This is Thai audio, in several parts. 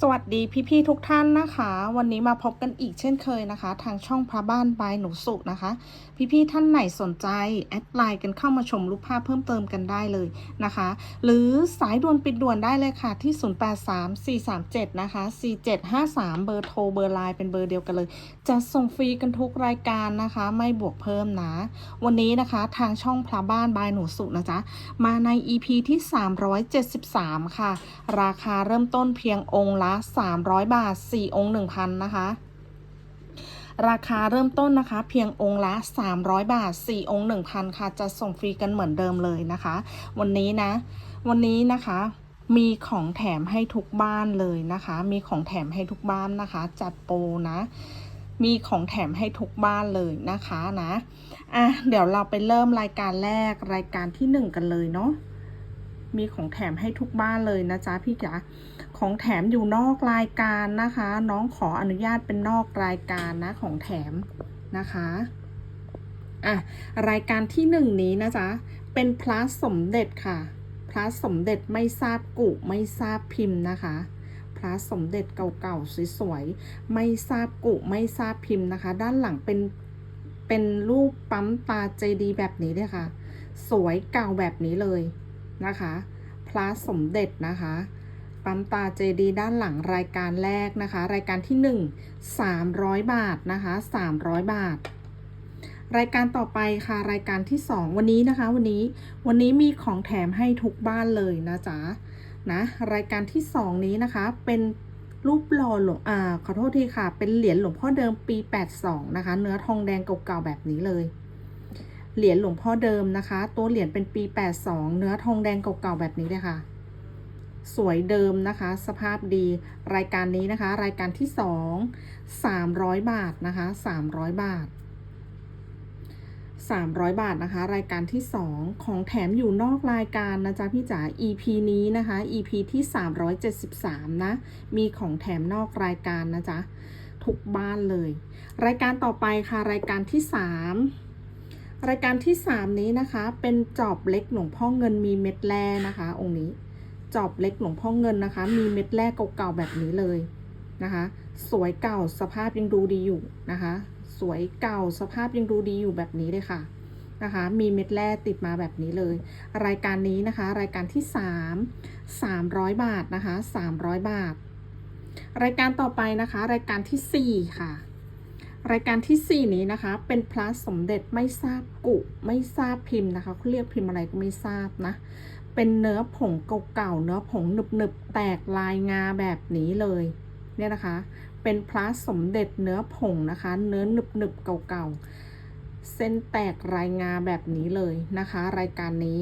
สวัสดีพี่ๆทุกท่านนะคะ วันนี้มาพบกันอีกเช่นเคยนะคะ ทางช่องพระบ้านบายหนูสุนะคะ พี่ๆท่านไหนสนใจ แอดไลน์กันเข้ามาชมรูปภาพเพิ่มเติมกันได้เลยนะคะ หรือสายด่วนปิดด่วนได้เลยค่ะที่ 083437 นะคะ 4753 เบอร์โทรเบอร์ไลน์เป็นเบอร์เดียวกันเลย จะส่งฟรีกันทุกรายการนะคะ ไม่บวกเพิ่มนะ วันนี้นะคะทางช่องพระบ้านบายหนูสุนะจ๊ะมาใน EP ที่ 373 ค่ะ ราคาเริ่มต้นเพียงองค์ละ 300 บาท 4 องค์ 1,000 นะคะ ราคาเริ่มต้นนะคะ เพียงองค์ละ 300 บาท 4 องค์ 1,000 ค่ะ จะส่งฟรีกันเหมือนเดิมเลยนะคะ วันนี้นะ วันนี้นะคะมีของแถมให้ทุกบ้านเลยนะคะ มีของแถมให้ทุกบ้านนะคะ จัดโปรนะ มีของแถมให้ทุกบ้านเลยนะคะนะ อะ เดี๋ยวเราไปเริ่มรายการแรกรายการที่หนึ่งกันเลยเนาะ มีของแถมให้ทุกบ้านเลยนะจ๊ะพี่จ๋าของแถมอยู่นอกรายการนะคะ น้องขออนุญาตเป็นนอกรายการนะของแถมนะคะอะรายการที่หนึ่งนี้นะจ๊ะเป็นพระสมเด็จค่ะพระสมเด็จไม่ทราบกุไม่ทราบพิมพ์นะคะพระสมเด็จเก่าๆสวยๆไม่ทราบกุไม่ทราบพิมพ์นะคะ ด้านหลังเป็นเป็นรูปปั๊มตาเจดีแบบนี้เลยค่ะ สวยเก่าแบบนี้เลยนะคะ พระสมเด็จนะคะปั๊มตาเจดีด้านหลังรายการแรกนะคะ รายการที่ 1 300 บาทนะคะ 300 บาท รายการต่อไปค่ะรายการที่ 2 วันนี้นะคะ วันนี้วันนี้มีของแถมให้ทุกบ้านเลยนะจ๊ะนะรายการที่ 2 นี้นะคะเป็นรูปหล่อหลวงอ่าขอโทษทีค่ะ เป็นเหรียญหลวงพ่อเดิมปี 82 นะคะ เนื้อทองแดงเก่าๆแบบนี้เลย เหรียญหลวงพ่อเดิมนะคะ ตัวเหรียญเป็นปี 82 เนื้อทองแดงเก่าๆแบบนี้เลยค่ะ สวยเดิมนะคะ สภาพดี รายการนี้นะคะ รายการที่ 2 300 บาทนะคะ 300 บาท 300 บาทนะคะ รายการที่ 2 ของแถมอยู่นอกรายการนะจ๊ะพี่จ๋า EP นี้นะคะ EP ที่ 373 นะ มีของแถมนอกรายการนะจ๊ะ ทุกบ้านเลย รายการต่อไปค่ะ รายการที่ 3 รายการที่ 3 นี้นะคะ เป็นจอบเล็กหลวงพ่อเงินมีเม็ดแร่นะคะ องค์นี้จอบเล็กหลวงพ่อเงินนะคะ มีเม็ดแร่เก่าๆแบบนี้เลยนะคะ สวยเก่าสภาพยังดูดีอยู่นะคะ สวยเก่าสภาพยังดูดีอยู่แบบนี้เลยค่ะนะคะ มีเม็ดแร่ติดมาแบบนี้เลย รายการนี้นะคะ รายการที่ 3 300 บาทนะคะ 300 บาท รายการต่อไปนะคะ รายการทีสี่4 ค่ะ รายการทีสี่ 4 นี้นะคะ เป็นพระสมเด็จไม่ทราบกุไม่ทราบพิมพ์นะคะเขาเรียกพิมพ์อะไรก็ไม่ทราบนะ เป็นเนื้อผงเก่าๆเนื้อผงหนึบๆแตกลายงาแบบนี้เลยเนี่ยนะคะ เป็นพระสมเด็จเนื้อผงนะคะ เนื้อหนึบๆเก่าๆเส้นแตกลายงาแบบนี้เลยนะคะ รายการนี้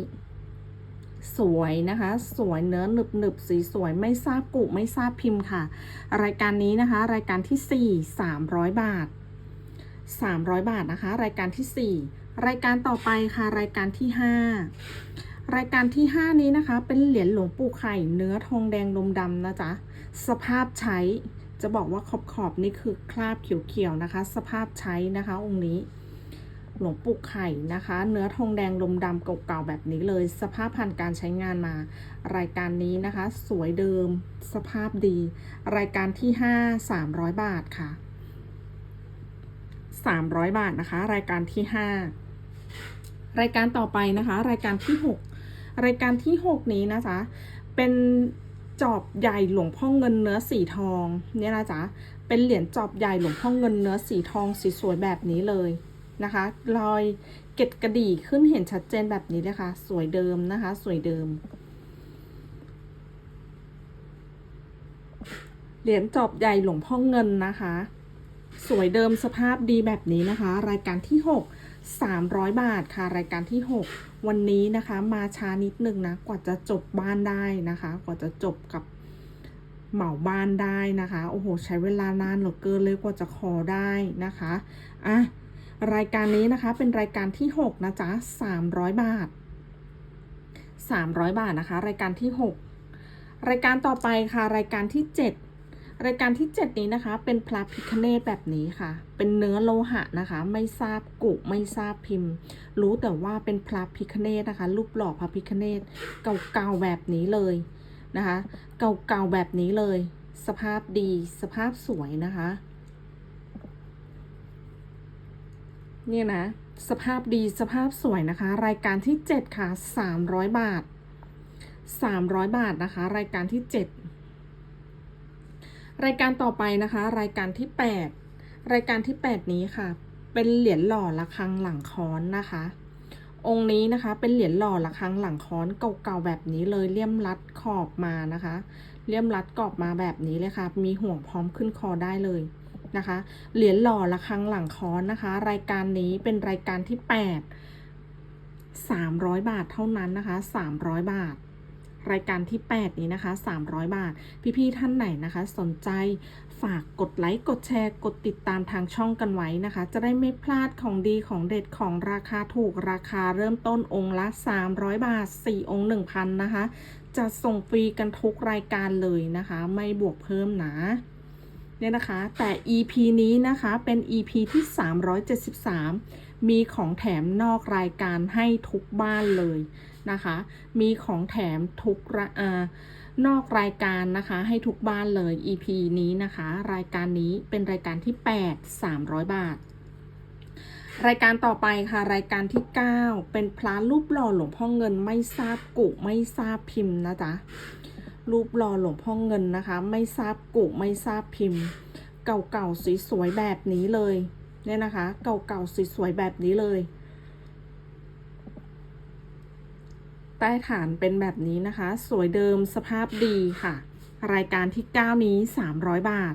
สวยนะคะ สวยเนื้อหนึบหนึบสีสวยไม่ทราบกุไม่ทราบพิมพ์ค่ะ รายการนี้นะคะ รายการที่4 300 บาท 300 บาทนะคะ รายการที่ 4 รายการต่อไปค่ะรายการที่ 5 รายการที่ 5 นี้นะคะ เป็นเหรียญหลวงปู่ไข่ เนื้อทองแดงลมดำนะจ๊ะสภาพใช้จะบอกว่าขอบขอบนี่คือคราบเขียวๆนะคะ สภาพใช้นะคะ องค์นี้ หลวงปู่ไข่นะคะ เนื้อทองแดงลมดำเก่าๆแบบนี้เลย สภาพผ่านการใช้งานมา รายการนี้นะคะ สวยเดิม สภาพดี รายการที่ 5 300 บาทค่ะ 300 บาทนะคะ รายการที่ 5 รายการต่อไปนะคะ รายการที่ 6 รายการที่ 6 นี้นะจ๊ะเป็นจอบใหญ่หลวงพ่อเงินเนื้อสีทองเนี่ยนะจ๊ะเป็นเหรียญจอบใหญ่หลวงพ่อเงินเนื้อสีทองสีสวยแบบนี้เลยนะคะรอยเกล็ดกระดี่ขึ้นเห็นชัดเจนแบบนี้เลยค่ะ สวยเดิมนะคะ สวยเดิม เหรียญจอบใหญ่หลวงพ่อเงินนะคะ สวยเดิมสภาพดีแบบนี้นะคะ รายการที่ 6 300 บาทค่ะ รายการที่ 6 วันนี้นะคะมาช้านิดนึงนะกว่าจะจบบ้านได้นะคะ กว่าจะจบกับเหมาบ้านได้นะคะ โอ้โห ใช้เวลานานเหลือเกินเลยกว่าจะขอได้นะคะอะรายการนี้นะคะเป็นรายการที่ 6 นะจ๊ะ 300 บาท 300 บาทนะคะ รายการที่ 6 รายการต่อไปค่ะ รายการที่ 7 รายการที่ 7 นี้นะคะ เป็นพระพิคเนตแบบนี้ค่ะ เป็นเนื้อโลหะนะคะ ไม่ทราบกุไม่ทราบพิมพ์ รู้แต่ว่าเป็นพระพิคเนตนะคะ รูปหล่อพระพิคเนตเก่าๆแบบนี้เลยนะคะ เก่าๆแบบนี้เลย สภาพดีสภาพสวยนะคะ เนี่ยนะ สภาพดีสภาพสวยนะคะ รายการที่ 7 ค่ะ 300 บาท 300 บาทนะคะ รายการที่ 7 รายการต่อไปนะคะ รายการที่ 8 รายการที่ 8 นี้ค่ะ เป็นเหรียญหล่อระฆังหลังค้อนนะคะ องค์นี้นะคะเป็นเหรียญหล่อระฆังหลังค้อนเก่าๆแบบนี้เลยเลี่ยมรัดขอบมานะคะเลี่ยมรัดกรอบมาแบบนี้เลยค่ะ มีห่วงพร้อมขึ้นคอได้เลยนะคะ เหรียญหล่อระฆังหลังค้อนนะคะ รายการนี้เป็นรายการที่ 8 300 บาทเท่านั้นนะคะ 300 บาท รายการที่ 8 นี้นะคะ 300 บาท พี่ๆท่านไหนนะคะ สนใจฝากกดไลค์ กดแชร์ กดติดตามทางช่องกันไว้นะคะ จะได้ไม่พลาดของดีของเด็ดของราคาถูกราคาเริ่มต้นองค์ละ 300 บาท 4 องค์ 1,000 นะคะ จะส่งฟรีกันทุกรายการเลยนะคะ ไม่บวกเพิ่มนะเนี่ยนะคะ แต่ EP นี้นะคะเป็น EP ที่ 373 มีของแถมนอกรายการให้ทุกบ้านเลย นะคะ มีของแถมทุกระอานอกรายการนะคะ ให้ทุกบ้านเลย EP นี้นะคะ รายการนี้เป็นรายการที่ 8 300 บาท รายการต่อไปค่ะ รายการที่ 9 เป็นพระรูปหล่อหลวงพ่อเงินไม่ทราบกุไม่ทราบพิมพ์นะจ๊ะรูปหล่อหลวงพ่อเงินนะคะ ไม่ทราบกุไม่ทราบพิมพ์ เก่าๆสวยๆแบบนี้เลยเนี่ยนะคะ เก่าๆสวยๆแบบนี้เลย ใต้ฐานเป็นแบบนี้นะคะ สวยเดิมสภาพดีค่ะ รายการที่ 9 นี้ 300 บาท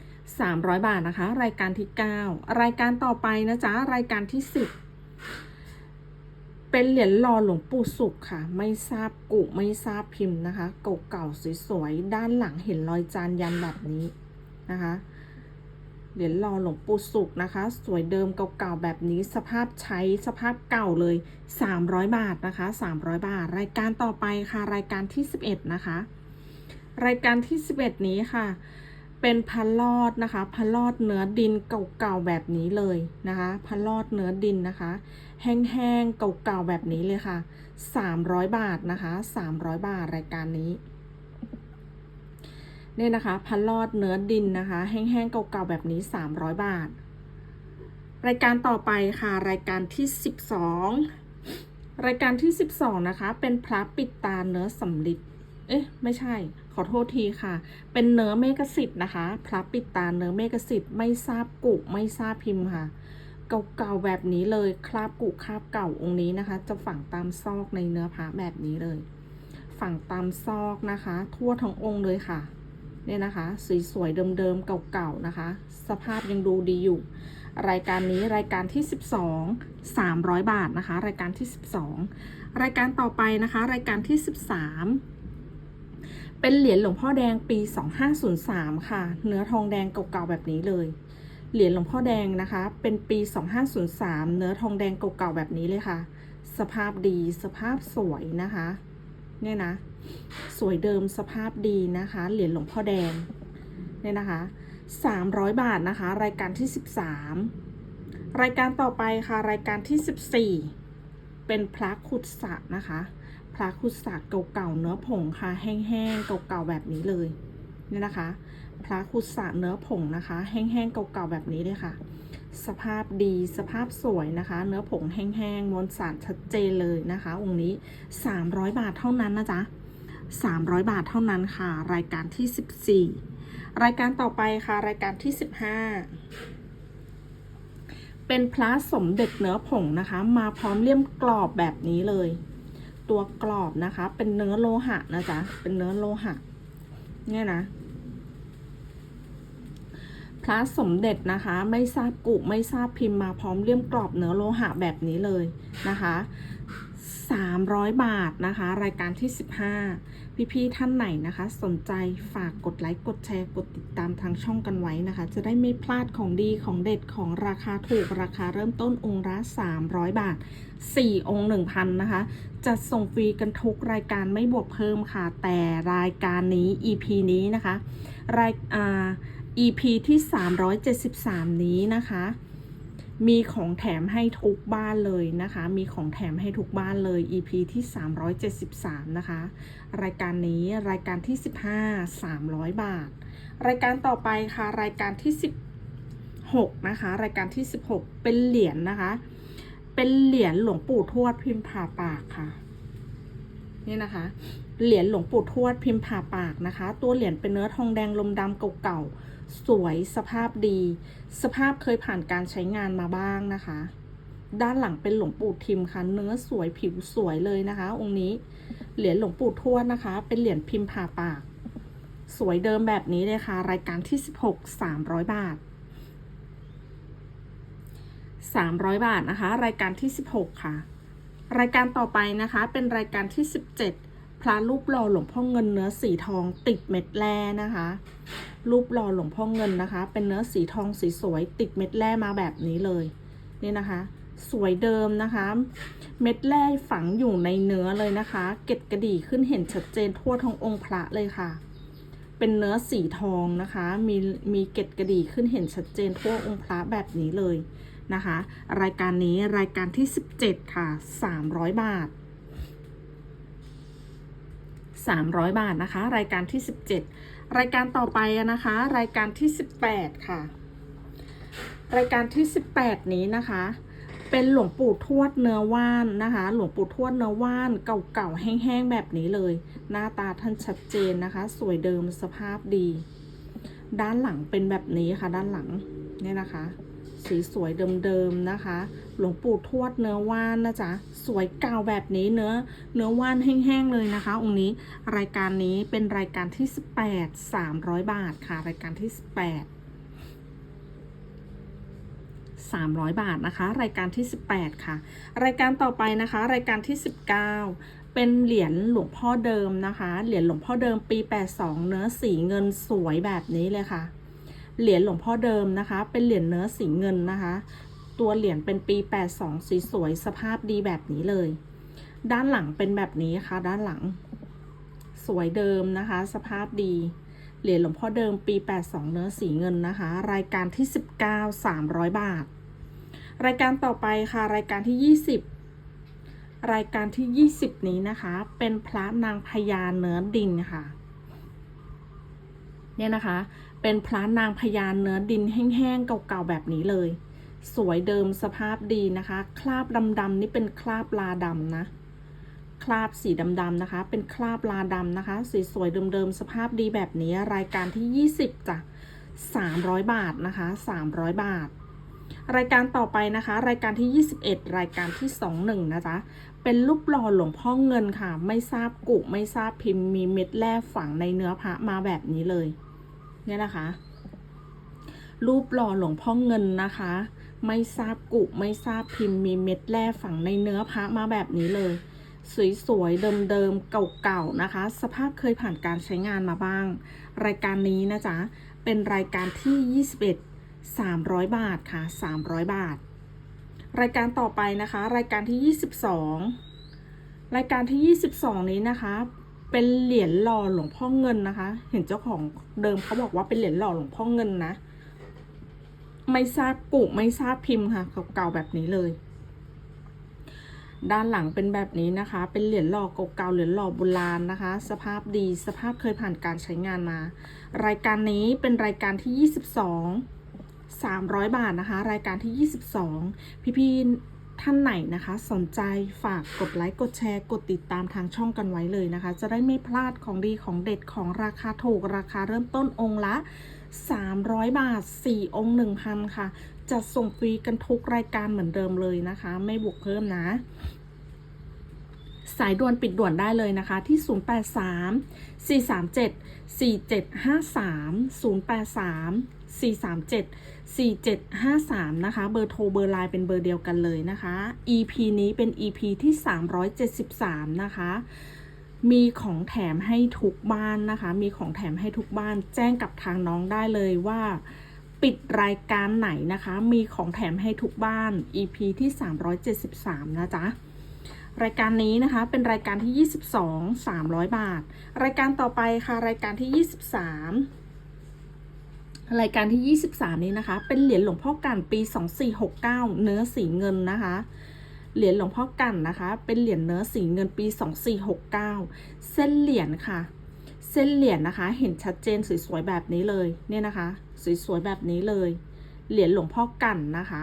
300 บาทนะคะ รายการที่ 9 รายการต่อไปนะจ๊ะ รายการที่ 10 เป็นเหรียญหล่อหลวงปู่สุขค่ะ ไม่ทราบกุไม่ทราบพิมพ์นะคะ เก่าๆสวยๆ ด้านหลังเห็นรอยจานยันแบบนี้นะคะ เหรียญหล่อหลวงปู่สุขนะคะ สวยเดิมเก่าๆแบบนี้สภาพใช้สภาพเก่าเลย 300 บาทนะคะ 300 บาท รายการต่อไปค่ะ รายการที่ 11 นะคะ รายการที่ 11 นี้ค่ะ เป็นพันลอดนะคะพันลอดเนื้อดินเก่าๆแบบนี้เลยนะคะพันลอดเนื้อดินนะคะ แห้งๆเก่าๆแบบนี้เลยค่ะ 300 บาทนะคะ 300 บาทรายการนี้ เนี่ยนะคะพันลอดเนื้อดินนะคะ แห้งๆเก่าๆแบบนี้ 300 บาท รายการต่อไปค่ะ รายการที่ 12 รายการที่ 12 นะคะ เป็นพระปิดตาเนื้อสำลิดเอ๊ะ ไม่ใช่ ขอโทษทีค่ะ เป็นเนื้อเมกสิทธ์นะคะ พระปิดตาเนื้อเมกสิทธิ์ไม่ทราบกุไม่ทราบพิมพ์ค่ะเก่าๆแบบนี้เลยคราบกุคราบเก่าองค์นี้นะคะ จะฝังตามซอกในเนื้อพระแบบนี้เลย ฝังตามซอกนะคะ ทั่วทั้งองค์เลยค่ะ เนี่ยนะคะสวยๆเดิมๆเก่าๆนะคะ สภาพยังดูดีอยู่ รายการนี้รายการที่ 12 300 บาทนะคะ รายการที่ 12 รายการต่อไปนะคะ รายการที่ 13 เป็นเหรียญหลวงพ่อแดงปี 2503 ค่ะ เนื้อทองแดงเก่าๆแบบนี้เลย เหรียญหลวงพ่อแดงนะคะ เป็นปี 2503 เนื้อทองแดงเก่าๆแบบนี้เลยค่ะ สภาพดีสภาพสวยนะคะ เนี่ยนะ สวยเดิมสภาพดีนะคะ เหรียญหลวงพ่อแดงเนี่ยนะคะ 300 บาทนะคะ รายการที่ 13 รายการต่อไปค่ะ รายการที่ 14 เป็นพระขุดสะนะคะ พระขุดสะเก่าๆเนื้อผงค่ะ แห้งๆเก่าๆแบบนี้เลยเนี่ยนะคะ พระขุดสะเนื้อผงนะคะ แห้งๆเก่าๆแบบนี้เลยค่ะ สภาพดีสภาพสวยนะคะ เนื้อผงแห้งๆมวลสารชัดเจนเลยนะคะองค์นี้ 300 บาทเท่านั้นนะจ๊ะ 300 บาทเท่านั้นค่ะ รายการที่ 14 รายการต่อไปค่ะ รายการที่ 15 เป็นพระสมเด็จเนื้อผงนะคะ มาพร้อมเลี่ยมกรอบแบบนี้เลย ตัวกรอบนะคะ เป็นเนื้อโลหะนะจ๊ะ เป็นเนื้อโลหะ เนี่ยนะพระสมเด็จนะคะไม่ทราบกุไม่ทราบพิมพ์มาพร้อมเลี่ยมกรอบเนื้อโลหะแบบนี้เลยนะคะ 300 บาทนะคะ รายการที่ 15 พี่ๆท่านไหนนะคะ สนใจฝากกดไลค์กดแชร์กดติดตามทางช่องกันไว้นะคะ จะได้ไม่พลาดของดีของเด็ดของราคาถูกราคาเริ่มต้นองค์ละ300 บาท 4 องค์ 1,000 นะคะจะส่งฟรีกันทุกรายการไม่บวกเพิ่มค่ะ แต่รายการนี้ EP นี้นะคะรายอ่า EP ที่ 373 นี้นะคะ มีของแถมให้ทุกบ้านเลยนะคะ มีของแถมให้ทุกบ้านเลย EP ที่ 373 นะคะ รายการนี้รายการที่ 15 300 บาท รายการต่อไปค่ะ รายการที่ 16 นะคะ รายการที่ 16 เป็นเหรียญนะคะ เป็นเหรียญหลวงปู่ทวดพิมพ์ผ่าปากค่ะ นี่นะคะ เหรียญหลวงปู่ทวดพิมพ์ผ่าปากนะคะ ตัวเหรียญเป็นเนื้อทองแดงลมดำเก่าๆ สวยสภาพดี สภาพเคยผ่านการใช้งานมาบ้างนะคะ ด้านหลังเป็นหลวงปู่ทิมค่ะ เนื้อสวยผิวสวยเลยนะคะ องค์นี้เหรียญหลวงปู่ทวดนะคะ เป็นเหรียญพิมพ์ผ่าปาก สวยเดิมแบบนี้เลยค่ะ รายการที่ 16 300 บาท 300 บาทนะคะ รายการที่ 16 ค่ะ รายการต่อไปนะคะ เป็นรายการที่ 17 พระรูปหล่อหลวงพ่อเงินเนื้อสีทองติดเม็ดแร่นะคะ รูปหล่อหลวงพ่อเงินนะคะ เป็นเนื้อสีทองสีสวย ติดเม็ดแร่มาแบบนี้เลยนี่นะคะ สวยเดิมนะคะ เม็ดแร่ฝังอยู่ในเนื้อเลยนะคะ เกล็ดกระดี่ขึ้นเห็นชัดเจนทั่วท้ององค์พระเลยค่ะ เป็นเนื้อสีทองนะคะ มีมีเกล็ดกระดี่ขึ้นเห็นชัดเจนทั่วองค์พระแบบนี้เลยนะคะ รายการนี้รายการที่ 17 ค่ะ 300 บาท 300 บาทนะคะ รายการที่ 17 รายการต่อไปนะคะ รายการที่ 18 ค่ะ รายการที่ 18 นี้นะคะ เป็นหลวงปู่ทวดเนื้อว่านนะคะ หลวงปู่ทวดเนื้อว่านเก่าๆแห้งๆแบบนี้เลย หน้าตาท่านชัดเจนนะคะ สวยเดิมสภาพดี ด้านหลังเป็นแบบนี้ค่ะ ด้านหลังเนี่ยนะคะ สีสวยเดิมๆนะคะ หลวงปู่ทวดเนื้อว่านนะจ๊ะ สวยเก่าแบบนี้เนื้อ เนื้อว่านแห้งๆเลยนะคะ องค์นี้รายการนี้เป็นรายการที่ 18 300 บาทค่ะ รายการที่ 18 300 บาทนะคะ รายการที่ 18 ค่ะ รายการต่อไปนะคะ รายการที่ 19 เป็นเหรียญหลวงพ่อเดิมนะคะ เหรียญหลวงพ่อเดิมปี 82 เนื้อสีเงินสวยแบบนี้เลยค่ะ เหรียญหลวงพ่อเดิมนะคะ เป็นเหรียญเนื้อสีเงินนะคะ ตัวเหรียญเป็นปี 82 สีสวยสภาพดีแบบนี้เลย ด้านหลังเป็นแบบนี้ค่ะ ด้านหลัง สวยเดิมนะคะ สภาพดี เหรียญหลวงพ่อเดิมปี 82 เนื้อสีเงินนะคะ รายการที่ 19 300 บาท รายการต่อไปค่ะ รายการที่ 20รายการที่ 20 นี้นะคะ เป็นพระนางพญาเนื้อดินค่ะ เนี่ยนะคะ เป็นพระนางพญาเนื้อดินแห้งๆเก่าๆแบบนี้เลย สวยเดิมสภาพดีนะคะ คราบดำๆนี่เป็นคราบลาดำนะ คราบสีดำๆนะคะ เป็นคราบลาดำนะคะ สีสวยเดิมๆสภาพดีแบบนี้รายการที่ 20จ้ะ300 บาทนะคะ 300 บาท รายการต่อไปนะคะ รายการที่ 21 รายการที่ 21 นะจ๊ะ เป็นรูปหล่อหลวงพ่อเงินค่ะ ไม่ทราบกุไม่ทราบพิมพ์มีเม็ดแร่ฝังในเนื้อพระมาแบบนี้เลย เนี่ยนะคะ รูปหล่อหลวงพ่อเงินนะคะ ไม่ทราบกุไม่ทราบพิมพ์มีเม็ดแร่ฝังในเนื้อพระมาแบบนี้เลย สวยๆเดิมๆเก่าๆนะคะ สภาพเคยผ่านการใช้งานมาบ้าง รายการนี้นะจ๊ะเป็นรายการที่ 21 300 บาทค่ะ 300 บาท รายการต่อไปนะคะ รายการที่ 22 รายการที่ 22 นี้นะคะ เป็นเหรียญหล่อหลวงพ่อเงินนะคะ เห็นเจ้าของเดิมเขาบอกว่าเป็นเหรียญหล่อหลวงพ่อเงินนะ ไม่ทราบกุไม่ทราบพิมพ์ค่ะเก่าๆแบบนี้เลย ด้านหลังเป็นแบบนี้นะคะ เป็นเหรียญหล่อเก่าๆเหรียญหล่อโบราณนะคะ สภาพดีสภาพเคยผ่านการใช้งานมา รายการนี้เป็นรายการที่ 22 300 บาทนะคะ รายการที่ 22 พี่ๆ ท่านไหนนะคะ สนใจฝากกดไลค์กดแชร์ กดติดตามทางช่องกันไว้เลยนะคะ จะได้ไม่พลาดของดีของเด็ดของราคาถูกราคาเริ่มต้นองค์ละ 300 บาท 4 องค์ 1,000 ค่ะ จะส่งฟรีกันทุกรายการเหมือนเดิมเลยนะคะ ไม่บวกเพิ่มนะ สายด่วนปิดด่วนได้เลยนะคะที่ 083 437 4753 083 437 4753 นะคะ เบอร์โทรเบอร์ไลน์เป็นเบอร์เดียวกันเลยนะคะ EP นี้เป็น EP ที่ 373 นะคะ มีของแถมให้ทุกบ้านนะคะ มีของแถมให้ทุกบ้าน แจ้งกับทางน้องได้เลยว่าปิดรายการไหนนะคะ มีของแถมให้ทุกบ้าน EP ที่ 373 นะจ๊ะรายการนี้นะคะเป็นรายการที่ 22 300 บาท รายการต่อไปค่ะ รายการที่ 23 รายการที่ 23 นี้นะคะ เป็นเหรียญหลวงพ่อกันปี 2469 เนื้อสีเงินนะคะ เหรียญหลวงพ่อกันนะคะ เป็นเหรียญเนื้อสีเงินปี 2469 เส้นเหรียญค่ะ เส้นเหรียญนะคะ เห็นชัดเจนสวยๆแบบนี้เลย เนี่ยนะคะ สวยๆแบบนี้เลย เหรียญหลวงพ่อกันนะคะ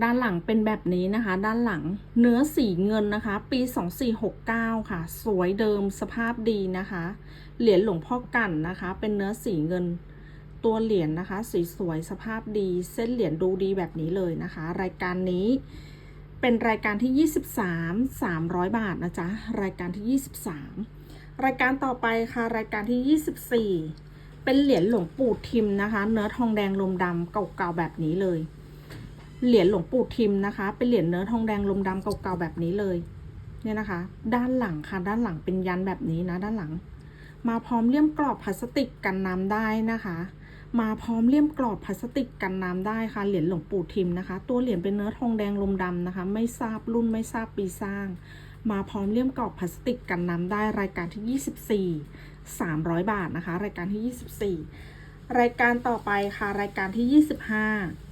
ด้านหลังเป็นแบบนี้นะคะ ด้านหลังเนื้อสีเงินนะคะ ปี 2469 ค่ะ สวยเดิมสภาพดีนะคะ เหรียญหลวงพ่อกันนะคะ เป็นเนื้อสีเงิน ตัวเหรียญนะคะสวยๆสภาพดี เส้นเหรียญดูดีแบบนี้เลยนะคะ รายการนี้เป็นรายการที่ 23 300 บาทนะจ๊ะ รายการที่ 23 รายการต่อไปค่ะรายการที่ 24 เป็นเหรียญหลวงปู่ทิมนะคะ เนื้อทองแดงลมดำเก่าๆแบบนี้เลย เหรียญหลวงปู่ทิมนะคะ เป็นเหรียญเนื้อทองแดงลมดำเก่าๆแบบนี้เลย เนี่ยนะคะ ด้านหลังค่ะ ด้านหลังเป็นยันแบบนี้นะ ด้านหลัง มาพร้อมเลี่ยมกรอบพลาสติกกันน้ำได้นะคะ มาพร้อมเลี่ยมกรอบพลาสติกกันน้ำได้ค่ะ เหรียญหลวงปู่ทิมนะคะ ตัวเหรียญเป็นเนื้อทองแดงลมดำนะคะ ไม่ทราบรุ่นไม่ทราบปีสร้าง มาพร้อมเลี่ยมกรอบพลาสติกกันน้ำได้ รายการที่ 24 300 บาทนะคะ รายการที่ 24 รายการต่อไปค่ะ รายการที่ 25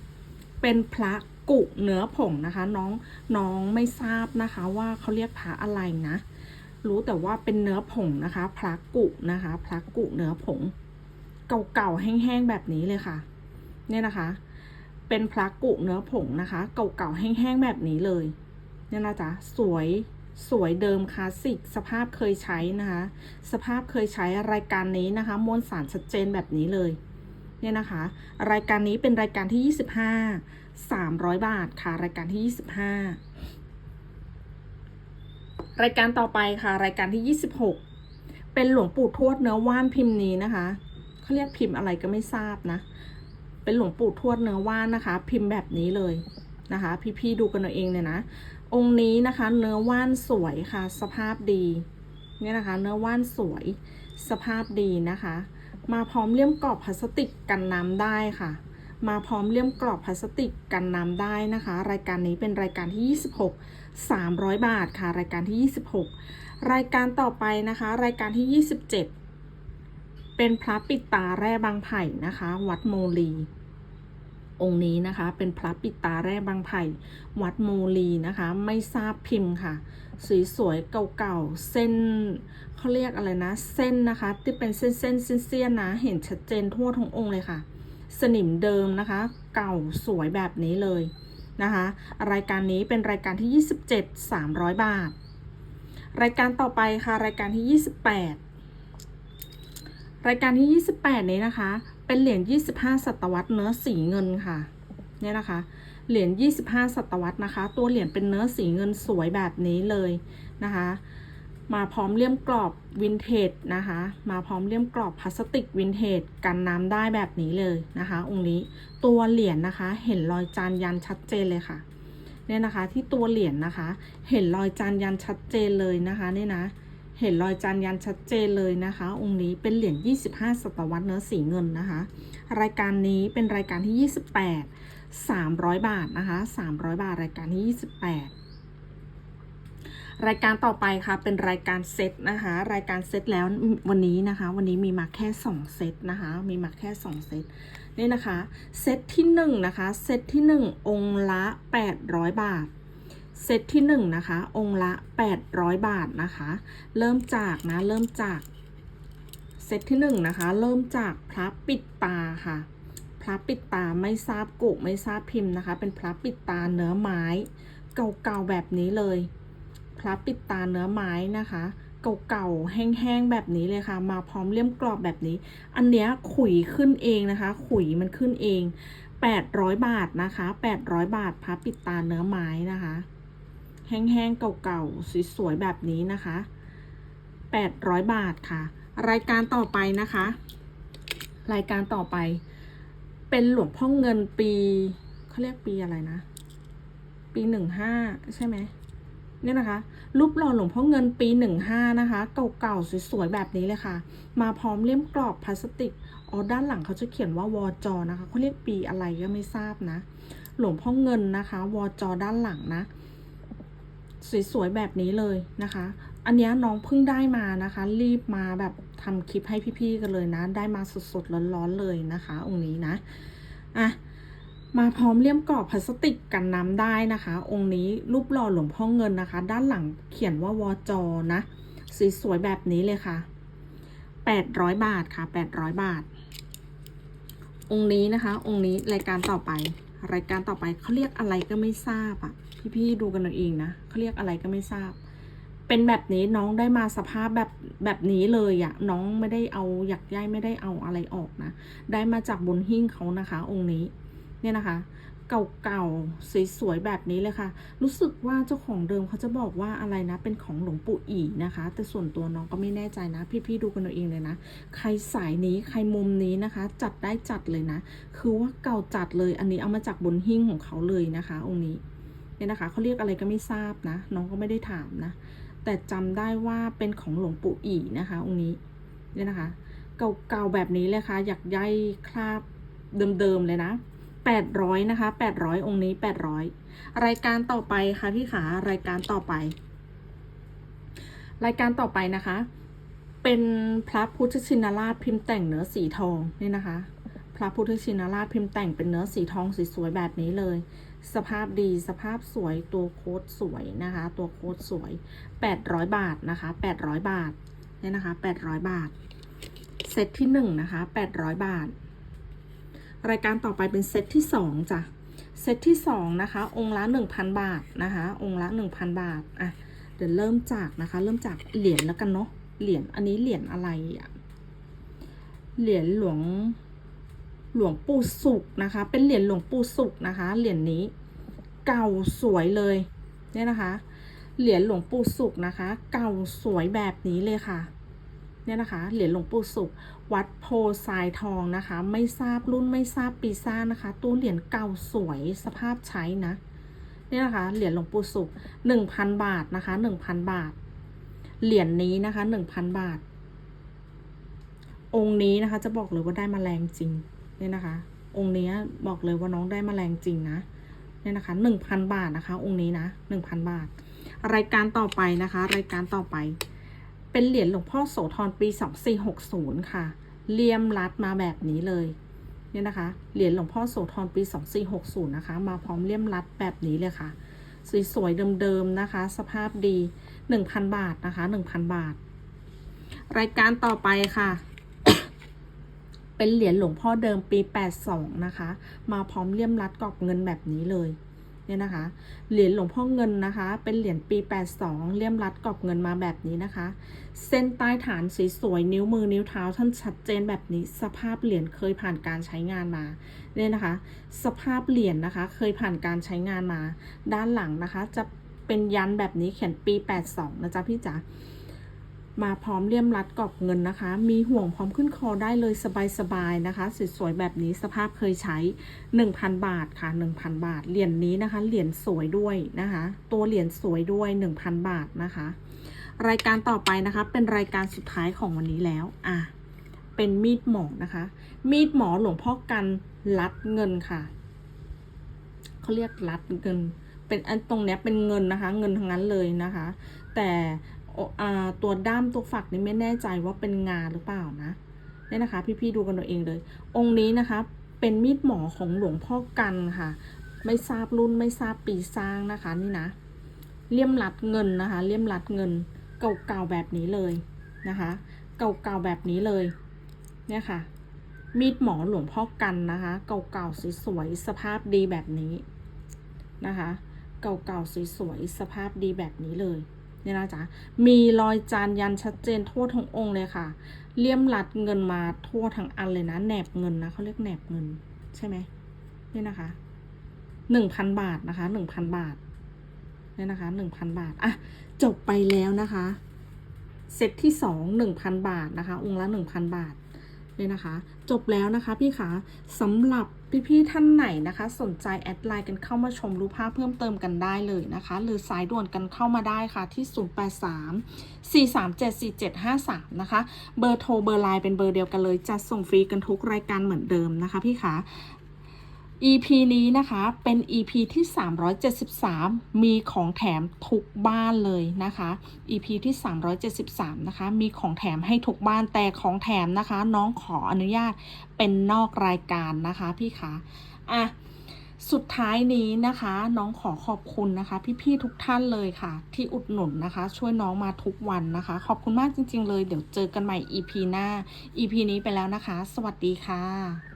เป็นพระกุเนื้อผงนะคะ น้องน้องไม่ทราบนะคะว่าเขาเรียกพระอะไรนะ รู้แต่ว่าเป็นเนื้อผงนะคะพระกุนะคะพระกุเนื้อผง เก่าๆแห้งๆแบบนี้เลยค่ะ เนี่ยนะคะ เป็นพระกุเนื้อผงนะคะ เก่าๆแห้งๆแบบนี้เลยเนี่ยนะจ๊ะสวยสวยเดิมคลาสสิกสภาพเคยใช้นะคะ สภาพเคยใช้รายการนี้นะคะมวลสารชัดเจนแบบนี้เลย เนี่ยนะคะ รายการนี้เป็นรายการที่ 25 300 บาทค่ะ รายการที่ 25 รายการต่อไปค่ะ รายการที่ 26 เป็นหลวงปู่ทวดเนื้อว่านพิมพ์นี้นะคะเขาเรียกพิมพ์อะไรก็ไม่ทราบนะ เป็นหลวงปู่ทวดเนื้อว่านนะคะ พิมพ์แบบนี้เลยนะคะ พี่ๆดูกันเอาเองเนี่ยนะ องค์นี้นะคะ เนื้อว่านสวยค่ะ สภาพดี เนี่ยนะคะ เนื้อว่านสวย สภาพดีนะคะ มาพร้อมเลี่ยมกรอบพลาสติกกันน้ำได้ค่ะ มาพร้อมเลี่ยมกรอบพลาสติกกันน้ำได้นะคะ รายการนี้เป็นรายการที่ 26 300 บาทค่ะ รายการที่ 26 รายการต่อไปนะคะ รายการที่ 27 เป็นพระปิดตาแร่บางไผ่นะคะ วัดโมลี องค์นี้นะคะ เป็นพระปิตาแร่บางไผ่วัดโมลีนะคะ ไม่ทราบพิมพ์ค่ะ สวยๆเก่าๆ เส้นเขาเรียกอะไรนะ เส้นนะคะ ที่เป็นเส้นๆเส้นๆนะ เห็นชัดเจนทั่วทั้งองค์เลยค่ะ สนิมเดิมนะคะ เก่าสวยแบบนี้เลยนะคะ รายการนี้เป็นรายการที่ 27 300 บาท รายการต่อไปค่ะ รายการที่ 28 รายการที่ 28 นี้นะคะ เป็นเหรียญ25 ศตวรรษเนื้อสีเงินค่ะเนี่ยนะคะ เหรียญ25 ศตวรรษนะคะ ตัวเหรียญเป็นเนื้อสีเงินสวยแบบนี้เลยนะคะ มาพร้อมเลี่ยมกรอบวินเทจนะคะ มาพร้อมเลี่ยมกรอบพลาสติกวินเทจกันน้ำได้แบบนี้เลยนะคะ องค์นี้ตัวเหรียญนะคะ เห็นรอยจานยันชัดเจนเลยค่ะเนี่ยนะคะที่ตัวเหรียญนะคะ เห็นรอยจานยันชัดเจนเลยนะคะเนี่ยนะ เห็นรอยจานยันชัดเจนเลยนะคะ องค์นี้เป็นเหรียญ 25 ศตวรรษเนื้อสีเงินนะคะ รายการนี้เป็นรายการที่ 28 300 บาทนะคะ 300 บาทรายการที่ 28 รายการต่อไปค่ะเป็นรายการเซตนะคะ รายการเซตแล้ววันนี้นะคะ วันนี้มีมาแค่ 2 เซตนะคะ มีมาแค่ 2 เซตนี่นะคะ เซตที่1นะคะ เซตที่ 1 องค์ละ 800 บาท เซตที่1นะคะ องค์ละ 800 บาทนะคะ เริ่มจากนะ เริ่มจากเซตที่1นะคะ เริ่มจากพระปิดตาค่ะ พระปิดตาไม่ทราบกุไม่ทราบพิมพ์นะคะ เป็นพระปิดตาเนื้อไม้ เก่าๆแบบนี้เลย พระปิดตาเนื้อไม้นะคะเก่าๆ แห้งๆ แบบนี้เลยค่ะ มาพร้อมเลี่ยมกรอบแบบนี้ อันเนี้ยขุยขึ้นเองนะคะ ขุยมันขึ้นเอง 800 บาทนะคะ 800 บาทพระปิดตาเนื้อไม้นะคะ แห้งๆเก่าๆสวยๆแบบนี้นะคะ 800 บาทค่ะ รายการต่อไปนะคะ รายการต่อไป เป็นหลวงพ่อเงินปีเขาเรียกปีอะไรนะ ปีหนึ่งห้าใช่ไหมเนี่ยนะคะ รูปหล่อหลวงพ่อเงินปีหนึ่งห้านะคะเก่าๆสวยๆแบบนี้เลยค่ะ มาพร้อมเลี่ยมกรอบพลาสติกอ๋อด้านหลังเขาจะเขียนว่าวอจอนะคะเขาเรียกปีอะไรก็ไม่ทราบนะ หลวงพ่อเงินนะคะ วอจอด้านหลังนะ สวยๆแบบนี้เลยนะคะ อันนี้น้องเพิ่งได้มานะคะ รีบมาแบบทำคลิปให้พี่ๆกันเลยนะ ได้มาสดๆร้อนๆเลยนะคะ องค์นี้นะอะมาพร้อมเลี่ยมกรอบพลาสติกกันน้ำได้นะคะ องค์นี้รูปหล่อหลวงพ่อเงินนะคะ ด้านหลังเขียนว่าวจอนะสีสวยแบบนี้เลยค่ะแปดร้อยบาทค่ะแปดร้อยบาท องค์นี้นะคะ องค์นี้รายการต่อไป รายการต่อไปเขาเรียกอะไรก็ไม่ทราบอะพี่ๆดูกันเองนะเขาเรียกอะไรก็ไม่ทราบ เป็นแบบนี้น้องได้มาสภาพแบบแบบนี้เลยอะน้องไม่ได้เอาอยากย่ายไม่ได้เอาอะไรออกนะ ได้มาจากบนหิ้งเขานะคะ องค์นี้ เนี่ยนะคะ เก่าๆ สวยๆ แบบนี้เลยค่ะ รู้สึกว่าเจ้าของเดิมเขาจะบอกว่าอะไรนะ เป็นของหลวงปู่อีนะคะ แต่ส่วนตัวน้องก็ไม่แน่ใจนะ พี่ๆ ดูกันเอาเองเลยนะ ใครสายนี้ใครมุมนี้นะคะ จัดได้จัดเลยนะ คือว่าเก่าจัดเลย อันนี้เอามาจากบนหิ้งของเขาเลยนะคะ องค์นี้ เนี่ยนะคะเขาเรียกอะไรก็ไม่ทราบนะ น้องก็ไม่ได้ถามนะ แต่จำได้ว่าเป็นของหลวงปู่อีนะคะ องค์นี้ เนี่ยนะคะ เก่าๆ แบบนี้เลยค่ะ อยากใยคราบเดิมๆ เลยนะ แปดร้อยนะคะแปดร้อยองค์นี้แปดร้อยรายการต่อไปค่ะพี่ขารายการต่อไป รายการต่อไปนะคะ เป็นพระพุทธชินราชพิมพ์แต่งเนื้อสีทองนี่นะคะ พระพุทธชินราชพิมพ์แต่งเป็นเนื้อสีทองสวยๆแบบนี้เลย สภาพดีสภาพสวยตัวโค้ดสวยนะคะ ตัวโค้ดสวย 800 บาทนะคะ 800 บาทเนี่ยนะคะ 800 บาทเซตที่1นะคะ 800 บาท รายการต่อไปเป็นเซตที่ 2จ้ะเซตที่ 2 นะคะ องค์ละ 1,000 บาทนะคะ องค์ละ 1,000 บาทอะเดี๋ยวเริ่มจากนะคะ เริ่มจากเหรียญแล้วกันเนาะเหรียญอันนี้เหรียญอะไรอะเหรียญหลวงหลวงปู่สุกนะคะ เป็นเหรียญหลวงปู่สุกนะคะ เหรียญนี้เก่าสวยเลยเนี่ยนะคะ เหรียญหลวงปู่สุกนะคะ เก่าสวยแบบนี้เลยค่ะ เนี่ยนะคะ เหรียญหลวงปู่สุกวัดโพทรายทองนะคะ ไม่ทราบรุ่นไม่ทราบปีสร้างนะคะ ตัวเหรียญเก่าสวยสภาพใช้นะเนี่ยนะคะ เหรียญหลวงปู่สุกหนึ่งพันบาทนะคะหนึ่งพันบาท เหรียญนี้นะคะหนึ่งพันบาท องค์นี้นะคะ จะบอกเลยว่าได้มาแรงจริง เนี่ยนะคะ องค์เนี้ยบอกเลยว่าน้องได้มาแรงจริงนะเนี่ยนะคะหนึ่งพันบาทนะคะ องค์นี้นะหนึ่งพันบาท รายการต่อไปนะคะ รายการต่อไป เป็นเหรียญหลวงพ่อโสธรปีสองสี่หกศูนย์ค่ะ เลี่ยมรัดมาแบบนี้เลย เนี่ยนะคะ เหรียญหลวงพ่อโสธรปีสองสี่หกศูนย์นะคะ มาพร้อมเลี่ยมรัดแบบนี้เลยค่ะ สวยๆ เดิมๆ นะคะ สภาพดีหนึ่งพันบาทนะคะหนึ่งพันบาท รายการต่อไปค่ะ เป็นเหรียญหลวงพ่อเดิมปี 82 นะคะ มาพร้อมเลี่ยมรัดกรอบเงินแบบนี้เลย เนี่ยนะคะ เหรียญหลวงพ่อเงินนะคะ เป็นเหรียญปี 82 เลี่ยมรัดกรอบเงินมาแบบนี้นะคะ เส้นใต้ฐานสีสวยนิ้วมือนิ้วเท้าท่านชัดเจนแบบนี้ สภาพเหรียญเคยผ่านการใช้งานมาเนี่ยนะคะ สภาพเหรียญนะคะ เคยผ่านการใช้งานมา ด้านหลังนะคะ จะเป็นยันแบบนี้เขียนปี 82 นะจ๊ะพี่จ๋า มาพร้อมเลี่ยมรัดกรอบเงินนะคะ มีห่วงพร้อมขึ้นคอได้เลยสบายๆนะคะ สวยๆแบบนี้สภาพเคยใช้ 1,000 บาทค่ะ 1,000 บาท เหรียญนนี้นะคะ เหรียญสวยด้วยนะคะ ตัวเหรียญสวยด้วย 1,000 บาทนะคะ รายการต่อไปนะคะ เป็นรายการสุดท้ายของวันนี้แล้วอะเป็นมีดหมอนะคะ มีดหมอหลวงพ่อกันรัดเงินค่ะเขาเรียกรัดเงิน เป็นอันตรงเนี้ยเป็นเงินนะคะ เงินทั้งนั้นเลยนะคะ แต่ ตัวด้ามตัวฝักนี่ไม่แน่ใจว่าเป็นงาหรือเปล่านะเนี่ยนะคะ พี่ๆดูกันเอาเองเลย องค์นี้นะคะ เป็นมีดหมอของหลวงพ่อกันค่ะ ไม่ทราบรุ่นไม่ทราบปีสร้างนะคะนี่นะเลี่ยมรัดเงินนะคะ เลี่ยมรัดเงินเก่าๆแบบนี้เลยนะคะ เก่าๆแบบนี้เลยเนี่ยค่ะ มีดหมอหลวงพ่อกันนะคะ เก่าๆสวยๆสภาพดีแบบนี้นะคะ เก่าๆสวยๆสภาพดีแบบนี้เลย นี่นะจ๊ะมีรอยจานยันชัดเจนทั่วทั้งองค์เลยค่ะ เลี่ยมรัดเงินมาทั่วทั้งอันเลยนะ แหนบเงินนะเขาเรียกแหนบเงิน ใช่ไหมนี่นะคะหนึ่งพันบาทนะคะหนึ่งพันบาทนี่นะคะหนึ่งพันบาท อะ จบไปแล้วนะคะ เซตที่สองหนึ่งพันบาทนะคะ องค์ละหนึ่งพันบาท เลยนะคะ จบแล้วนะคะพี่ขาสำหรับพี่ๆท่านไหนนะคะ สนใจแอดไลน์กันเข้ามาชมรูปภาพเพิ่มเติมกันได้เลยนะคะ หรือสายด่วนกันเข้ามาได้ค่ะที่ 083-437-4753 นะคะ เบอร์โทรเบอร์ไลน์เป็นเบอร์เดียวกันเลย จะส่งฟรีกันทุกรายการเหมือนเดิมนะคะพี่ขา EP นี้นะคะเป็น EP ที่ 373 มีของแถมทุกบ้านเลยนะคะ EP ที่ 373 นะคะ มีของแถมให้ทุกบ้านแต่ของแถมนะคะ น้องขออนุญาตเป็นนอกรายการนะคะพี่คะอะสุดท้ายนี้นะคะ น้องขอขอบคุณนะคะ พี่ๆทุกท่านเลยค่ะ ที่อุดหนุนนะคะ ช่วยน้องมาทุกวันนะคะ ขอบคุณมากจริง ๆ เลย เดี๋ยวเจอกันใหม่ EP หน้า EP นี้ไปแล้วนะคะ สวัสดีค่ะ